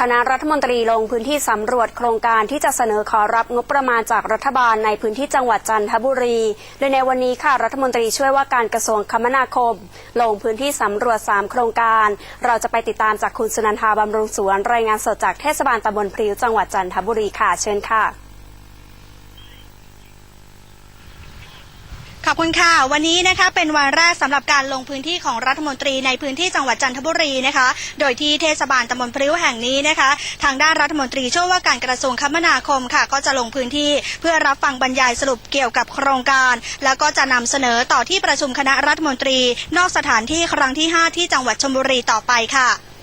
คณะรัฐมนตรีลงพื้นที่สำรวจโครงการที่จะเสนอขอรับงบประมาณจากรัฐบาลในพื้นที่จังหวัดจันทบุรี โดยในวันนี้ค่ะรัฐมนตรีช่วยว่าการกระทรวงคมนาคม ลงพื้นที่สำรวจ 3 โครงการ เราจะไปติดตามจากคุณสุนันทาบำรุงสวนรายงานสดจากเทศบาลตำบลพริ้วจังหวัดจันทบุรีค่ะเชิญค่ะ ขอบคุณค่ะ วันนี้นะคะเป็นวันแรกสำหรับการลงพื้นที่ของรัฐมนตรีในพื้นที่จังหวัดจันทบุรีนะคะ โดยที่เทศบาลตำบลพริ้วแห่งนี้นะคะ ทางด้านรัฐมนตรีช่วยว่าการกระทรวงคมนาคมค่ะ ก็จะลงพื้นที่เพื่อรับฟังบรรยายสรุปเกี่ยวกับโครงการ แล้วก็จะนำเสนอต่อที่ประชุมคณะรัฐมนตรี นอกสถานที่ครั้งที่ 5 ที่จังหวัดชลบุรีต่อไปค่ะ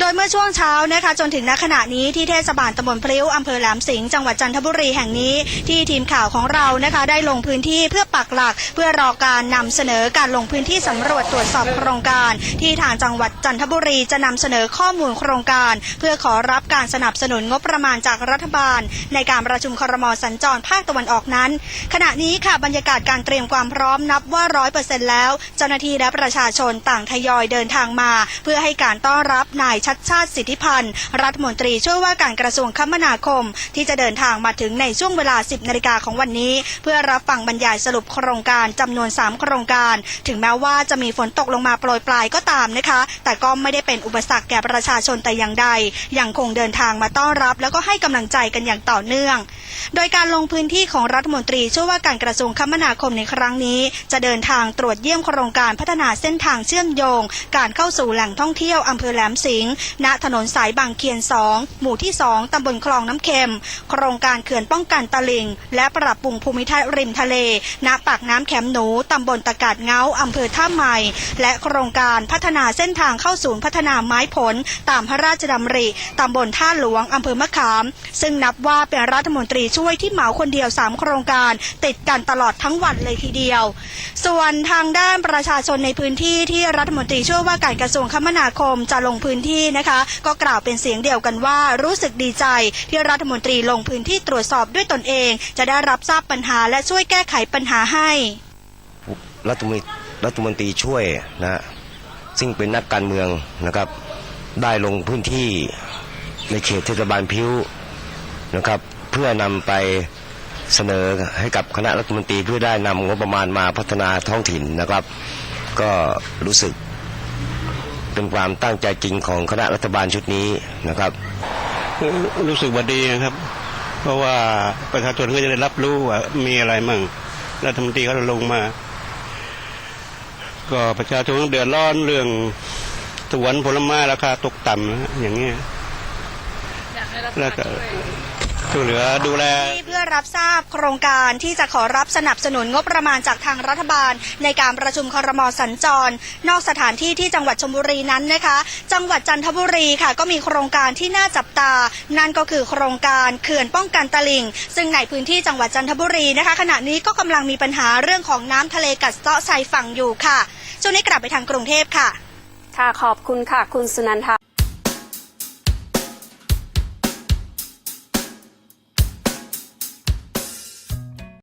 โดยเมื่อช่วงเช้านะคะจนถึงณขณะนี้ที่เทศบาลตำบลพลิ้วอำเภอแหลมสิงห์จังหวัดจันทบุรีแห่งนี้ที่ทีมข่าวของเรานะคะได้ลงพื้นที่เพื่อปักหลัก เพื่อรอการนำเสนอการลงพื้นที่สำรวจตรวจสอบโครงการ ที่ทางจังหวัดจันทบุรีจะนำเสนอข้อมูลโครงการ เพื่อขอรับการสนับสนุนงบประมาณจากรัฐบาล ในการประชุมครมสัญจรภาคตะวันออกนั้น ขณะนี้ค่ะบรรยากาศการเตรียมความพร้อมนับว่าร้อยเปอร์เซ็นต์แล้ว เจ้าหน้าที่และประชาชนต่างทยอยเดินทางมา เพื่อให้การต้อนรับนายชัดชาติสิทธิพันธ์ รัฐมนตรีช่วยว่าการกระทรวงคมนาคม ที่จะเดินทางมาถึงในช่วงเวลา 10นาฬิกาของวันนี้ เพื่อรับฟังบรรยายสรุปโครงการจำนวน 3 โครงการ ถึงแม้ว่าจะมีฝนตกลงมาโปรยปลายก็ตามนะคะ แต่ก็ไม่ได้เป็นอุปสรรคแก่ประชาชนแต่อย่างใด ยังคงเดินทางมาต้อนรับ แล้วก็ให้กำลังใจกันอย่างต่อเนื่อง โดยการลงพื้นที่ของรัฐมนตรีช่วยว่าการกระทรวงคมนาคมในครั้งนี้ จะเดินทางตรวจเยี่ยมโครงการพัฒนาเส้นทางเชื่อมโยง การเข้าสู่แหล่งท่องเที่ยวอำเภอแหลมสิงห์ณถนนสายบางเคียน 2 หมู่ที่ 2 ตำบลคลองน้ำเค็ม โครงการเขื่อนป้องกันตลิ่ง และปรับปรุงภูมิทัศน์ริมทะเล ณ ปากน้ำแขมหนู ตำบลตะกาดเงาอำเภอท่าใหม่ และโครงการพัฒนาเส้นทางเข้าศูนย์พัฒนาไม้ผล ตามพระราชดำริ ตำบลท่าหลวงอำเภอมะขาม ซึ่งนับว่าเป็นรัฐมนตรีช่วยที่เหมาคนเดียว 3 โครงการ ติดกันตลอดทั้งวันเลยทีเดียว ส่วนทางด้านประชาชนในพื้นที่ที่รัฐมนตรีช่วยว่าการกระทรวงคมนาคมจะลงพื้นที่นะคะ ก็กล่าวเป็นเสียงเดียวกันว่ารู้สึกดีใจ ที่รัฐมนตรีลงพื้นที่ตรวจสอบด้วยตนเอง จะได้รับทราบปัญหาและช่วยแก้ไขปัญหาให้รัฐมนตรีรัฐมนตรีช่วยนะฮะซึ่งเป็นนักการเมืองนะครับ ได้ลงพื้นที่ในเขตเทศบาลพิ้วนะครับ เพื่อนำไปเสนอให้กับคณะรัฐมนตรีเพื่อได้นำงบประมาณมาพัฒนาท้องถิ่นนะครับ ก็รู้สึก เป็นความตั้งใจจริงของคณะรัฐบาลชุดนี้นะครับ รู้สึกว่าดีนะครับ เพราะว่าประชาชนก็จะได้รับรู้ว่ามีอะไรมั่งรัฐมนตรีเขาลงมา ก็ประชาชนเดือดร้อนเรื่องสวนผลไม้ราคาตกต่ำนะอย่างเงี้ยแล้วก็ ช่วยเหลือดูแลที่เพื่อรับทราบโครงการที่จะขอรับสนับสนุนงบประมาณจากทางรัฐบาล ในการประชุมครมสัญจร นอกสถานที่ที่จังหวัดชลบุรีนั้นนะคะ จังหวัดจันทบุรีค่ะ ก็มีโครงการที่น่าจับตา นั่นก็คือโครงการเขื่อนป้องกันตลิ่ง ซึ่งในพื้นที่จังหวัดจันทบุรีนะคะ ขณะนี้ก็กำลังมีปัญหาเรื่องของน้ำทะเลกัดเซาะชายฝั่งอยู่ค่ะช่วงนี้กลับไปทางกรุงเทพค่ะ ค่ะขอบคุณค่ะ คุณสุนันทา